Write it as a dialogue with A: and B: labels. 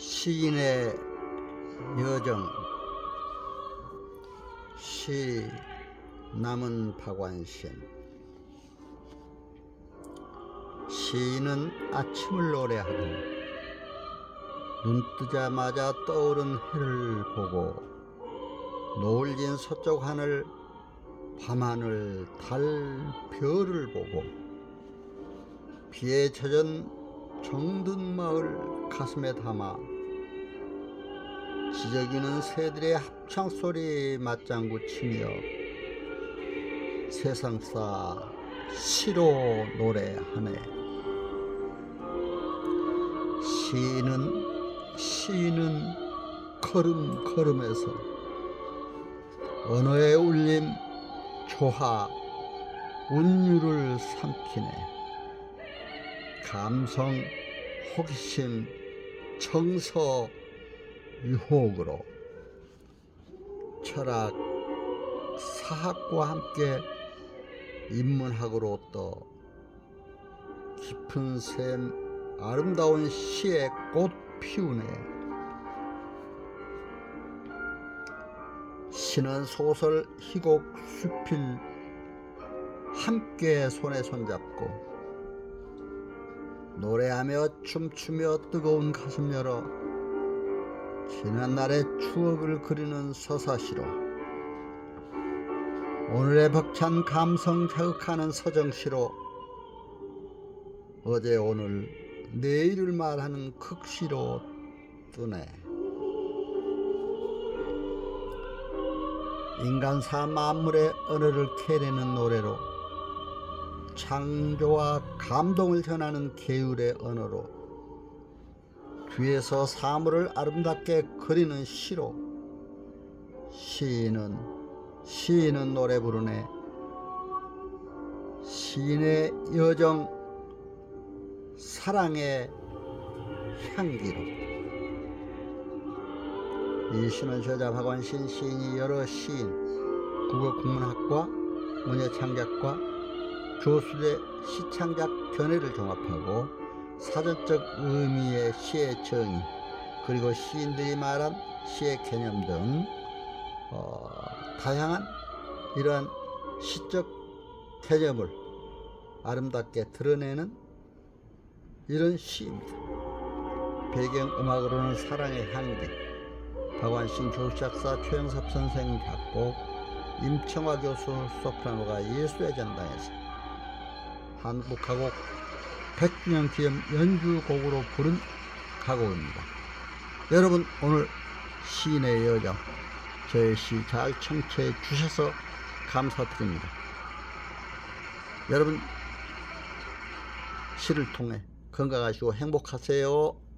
A: 시인의 여정 시 남은 박완신. 시인은 아침을 노래하고 눈 뜨자마자 떠오른 해를 보고 노을 진 서쪽 하늘 밤하늘 달 별을 보고 비에 젖은 정든 마을 가슴에 담아 지저귀는 새들의 합창 소리 맞장구 치며 세상사 시로 노래하네. 시인은 시인은 걸음 걸음에서 언어의 울림 조화 운율을 삼키네 감성 호기심 정서 유혹으로 철학 사학과 함께 인문학으로 떠 깊은 샘 아름다운 시의 꽃 피우네. 시는 소설 희곡 수필 함께 손에 손잡고 노래하며 춤추며 뜨거운 가슴 열어 지난날의 추억을 그리는 서사시로 오늘의 벅찬 감성 자극하는 서정시로 어제 오늘 내일을 말하는 극시로 뜨네. 인간사 만물의 언어를 캐내는 노래로 창조와 감동을 전하는 계율의 언어로 뒤에서 사물을 아름답게 그리는 시로 시인은 시인은 노래 부르네. 시인의 여정 사랑의 향기로. 이 시는 저자 박원신 시인이 여러 시인 국어 국문학과 문예창작과 조수의 시창작 견해를 종합하고 사전적 의미의 시의 정의 그리고 시인들이 말한 시의 개념 등 어, 다양한 이러한 시적 개념을 아름답게 드러내는 이런 시입니다. 배경음악으로는 사랑의 향기 박완신 교수 작사 최영섭 선생 작곡 임청화 교수 소프라노가 예수의 전당에서 한국가곡 100주년 기념 연주곡으로 부른 가곡입니다. 여러분 오늘 시인의 여정 저의 시 잘 청취해 주셔서 감사드립니다. 여러분 시를 통해 건강하시고 행복하세요.